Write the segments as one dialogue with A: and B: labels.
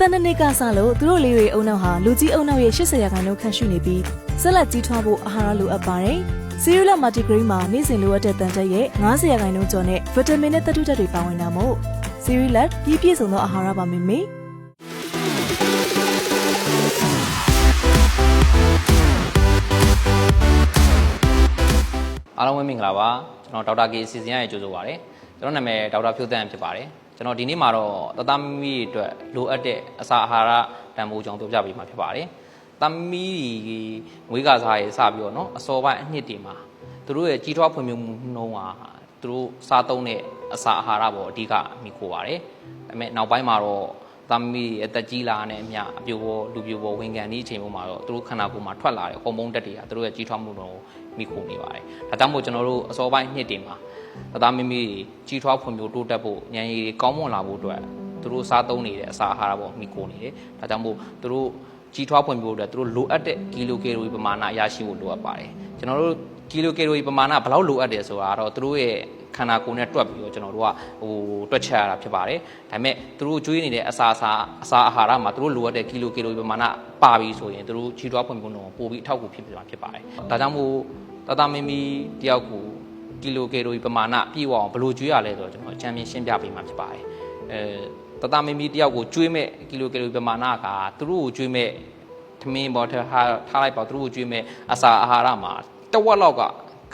A: သက်နှစ်နှစ်ကစလို့သူတို့လေးတွေအုံနောက်ဟာလူကြီးအုံနောက်ရဲ့80ရာခိုင်နှုန်းခန့်ရှိနေပြီးဆက်လက်ကြီးထွားဖို့အာဟာရလိုအပ်ပါတယ်။စီရီလာမာတီဂရိမှာနေ့စဉ်လိုအပ်တဲ့တန်ချက်ရဲ့90ရာခိုင်နှုန်းကျော်နဲ့ဗီတာမင်နဲ့သတ္တုဓာတ်တွေပါဝင်တာမို့စီရီလက်ပြည့်ပြည့်စုံသောအာဟာရပါမေမေ။
B: အားလုံးပဲမင်္ဂလာပါကျွန်တော်ဒေါက်တာကေစီစဉ်ရရဲ့ကြိုဆိုပါရစေကျွန်တော်နာမည်ဒေါက်တာဖြိုးတန်းဖြစ်ပါတယ် ကျွန်တော်ဒီနေ့မှာတော့တသမီမီအတွက်လိုအပ်တဲ့အစာအာဟာရတန်ဖိုးကြောင့်ပြောပြပေးမှာဖြစ်ပါတယ်သမီမွေးကစားရေးစပြီးတော့เนาะအစောပိုင်းအနှစ်တွေမှာသူတို့ရဲ့ကြီးထွားဖွံ့ဖြိုးမှုနှုန်းဟာသူတို့စားသုံးတဲ့အစာအာဟာရပေါ်အဓိကမိခိုပါတယ်ဒါပေမဲ့နောက်ပိုင်းမှာတော့ သမီးအသက်ကြီးလာတဲ့အမျှအပြိုပေါ်လူပြိုပေါ်ဝင်ကန်ဒီအချိန်ပေါ်မှာတော့သူတို့ခန္ဓာကိုယ်မှာထွက်လာတဲ့ဟော်မုန်းဓာတ်တွေကသူတို့ရဲ့ကြီးထွားမှုတော့မိခိုနေပါတယ်။ဒါကြောင့်မို့ကျွန်တော်တို့အစောပိုင်းနှစ်တွေမှာသသားမမီကြီးထွားဖွံ့ဖြိုးတိုးတက်ဖို့ဉာဏ်ရည်တွေကောင်းမွန်လာဖို့အတွက်သူတို့စားသုံးနေတဲ့အစာအာဟာရပေါ်မိခိုနေတယ်။ဒါကြောင့်မို့သူတို့ကြီးထွားဖွံ့ဖြိုးအတွက်သူတို့လိုအပ်တဲ့ကီလိုကယ်လိုရီပမာဏရရှိဖို့လိုအပ်ပါတယ်။ကျွန်တော်တို့ကီလိုကယ်လိုရီပမာဏဘယ်လောက်လိုအပ်တယ်ဆိုတာတော့သူတို့ရဲ့ ခန္ဓာကိုယ်နဲ့တွက်ပြီးတော့ကျွန်တော်တို့ကဟိုတွက်ချက်ရတာဖြစ်ပါတယ်။ဒါပေမဲ့သူတို့ကျွေးနေတဲ့အစာအစာအစာအာဟာရမှာသူတို့လိုအပ်တဲ့ကီလိုကီလိုပမာဏပါပြီဆိုရင်သူတို့ခြေထွားဖွံ့ဖြိုးနှုန်းပိုပြီးအထောက်အကူဖြစ်ပြန်ဖြစ်ပါတယ်။ဒါကြောင့်မို့တသားမင်းမီတယောက်ကိုကီလိုကီလိုပမာဏပြည့်ဝအောင်ဘယ်လိုကျွေးရလဲဆိုတော့ကျွန်တော်အချမ်းမြင်ရှင်းပြပေးမှာဖြစ်ပါတယ်။အဲတသားမင်းမီတယောက်ကိုကျွေးမဲ့ကီလိုကီလိုပမာဏကသူတို့ကိုကျွေးမဲ့သမင်းပေါ်ထားထားလိုက်ပါသူတို့ကိုကျွေးမဲ့အစာအာဟာရမှာတဝက်လောက်က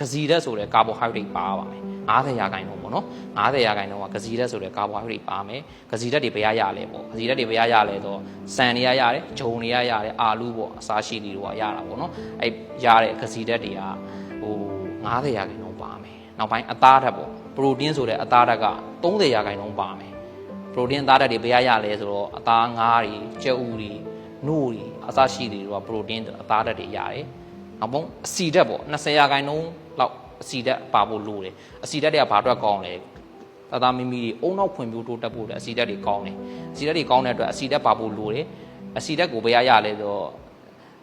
B: ကစီဓာတ်ဆိုတဲ့ကာဘိုဟိုက်ဒရိတ်ပါပါမယ်90ရာခိုင်နှုန်းပေါ့နော်90ရာခိုင်နှုန်းကကစီဓာတ်ဆိုတဲ့ကာဘိုဟိုက်ဒရိတ်ပါမယ်ကစီဓာတ်တွေဘယ်ရရလဲပေါ့ကစီဓာတ်တွေဘယ်ရရလဲဆိုစံတွေရရတယ်ဂျုံတွေရရတယ်အာလူပေါ့အစားရှိတွေတော့ရတာပေါ့နော်အဲရတဲ့ကစီဓာတ်တွေကဟို90ရာခိုင်နှုန်းပါမယ်နောက်ပိုင်းအသားဓာတ်ပေါ့ပရိုတင်းဆိုတဲ့အသားဓာတ်က30ရာခိုင်နှုန်းပါမယ်ပရိုတင်းအသားဓာတ်တွေဘယ်ရရလဲဆိုတော့အသားငါးတွေကြက်ဥတွေနို့တွေအစားရှိတွေတော့ပရိုတင်းအသားဓာတ်တွေရတယ် နောက်ဆုံးအဆီဓာတ်ပေါ့20ရာခိုင်နှုန်းလောက်အဆီဓာတ်ပါဖို့လိုတယ်အဆီဓာတ်တွေကဘာအတွက်ကောင်းလဲသာသာမိမိတွေအုံနောက်ဖွံ့ဖြိုးတိုးတက်ဖို့အတွက်အဆီဓာတ်တွေကောင်းတယ်အဆီဓာတ်တွေကောင်းတဲ့အတွက်အဆီဓာတ်ပါဖို့လိုတယ်အဆီဓာတ်ကိုဘယ်ရရလဲဆိုတော့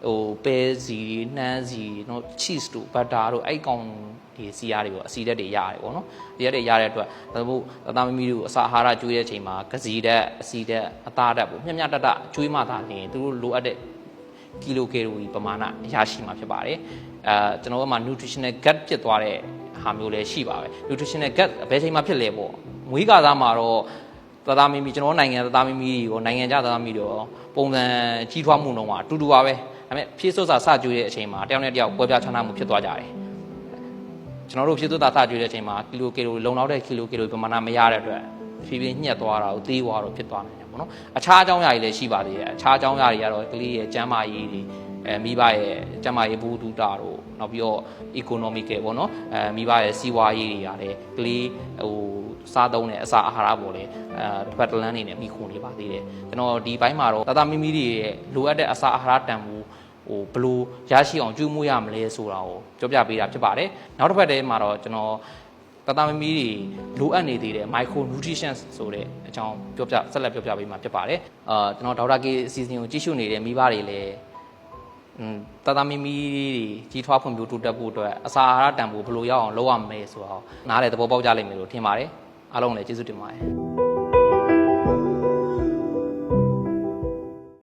B: ဟိုပဲစီနှမ်းစီနော် cheese တို့ butter တို့အဲ့ကောင်ဒီစီရတွေပေါ့အဆီဓာတ်တွေရတယ်ပေါ့နော်ဒီရက်တွေရတဲ့အတွက်ဒါဆိုမို့သာသာမိမိတို့အစာအာဟာရကျွေးတဲ့အချိန်မှာကစီဓာတ်အဆီဓာတ်အသားဓာတ်ပေါ့မျက်မျက်တတကျွေးမှသာနေသူတို့လိုအပ်တဲ့ ကီလိုကယ်လိုရီပမာဏရရှိမှာဖြစ်ပါတယ်အဲကျွန်တော်တို့မှာ nutritional gut ဖြစ်သွားတဲ့ဟာမျိုးလည်းရှိပါပဲ nutritional gut ဘယ်ချိန်မှာဖြစ်လဲပေါ့မွေးကစားမှာတော့သသားမီမီကျွန်တော်နိုင်ငံသသားမီမီရောနိုင်ငံခြားသသားမီရောပုံစံကြီးထွားမှုနှုန်းကအတူတူပါပဲဒါပေမဲ့ဖြည့်စွတ်စာစကြွေးတဲ့အချိန်မှာတယောက်နဲ့တယောက်ပွဲပြချမ်းသာမှုဖြစ်သွားကြတယ်ကျွန်တော်တို့ဖြည့်စွတ်စာစကြွေးတဲ့အချိန်မှာကီလိုကယ်လိုလုံလောက်တဲ့ကီလိုကယ်လိုပမာဏမရတဲ့အတွက်ဖြည်းဖြည်းညှက်သွားတာကိုသေးသွားတော့ဖြစ်သွားနိုင်တယ် ပေါ့နော်အခြားအကြောင်းအရာတွေလည်းရှိပါသေးတယ်အခြားအကြောင်းအရာတွေကတော့ကလေးရဲ့ကျန်းမာရေးတွေအဲမိဘရဲ့ကျန်းမာရေးဘူးတူတာတို့နောက်ပြီးတော့ economical ပေါ့နော်အဲမိဘရဲ့စီးပွားရေးတွေရတယ်ကလေးဟိုစားသုံးတဲ့အစာအာဟာရပေါ်လေအဲတစ်ပတ်တလန်းနေနဲ့မိခုန်နေပါသေးတယ်ကျွန်တော်ဒီဘိုင်းမှာတော့တသားမိမိတွေရဲ့လိုအပ်တဲ့အစာအာဟာရတန်ဖိုးဟိုဘလို့ရရှိအောင်ကျွေးမွေးရမလဲဆိုတာကိုပြောပြပေးတာဖြစ်ပါတယ်နောက်တစ်ဖက်တည်းမှာတော့ကျွန်တော် တသားမမီးတွေလိုအပ်နေသေးတယ် micro nutrition ဆိုတဲ့အကြောင်းပြောပြဆက်လက်ပြောပြပေးမှာဖြစ်ပါတယ်အာကျွန်တော်ဒေါက်တာကေအစီအစဉ်ကိုကြည့်ရှုနေတဲ့မိဘတွေလည်းอืมတသားမမီးတွေကြီးထွားဖွံ့ဖြိုးတိုးတက်ဖို့အတွက်အစာအာဟာရတန်ဖိုးဘယ်လိုရအောင်လုပ်ရမလဲဆိုတော့နားလေသဘောပေါက်ကြလိမ့်မယ်လို့ထင်ပါတယ်အားလုံးလည်းကျေးဇူးတင်ပါတယ်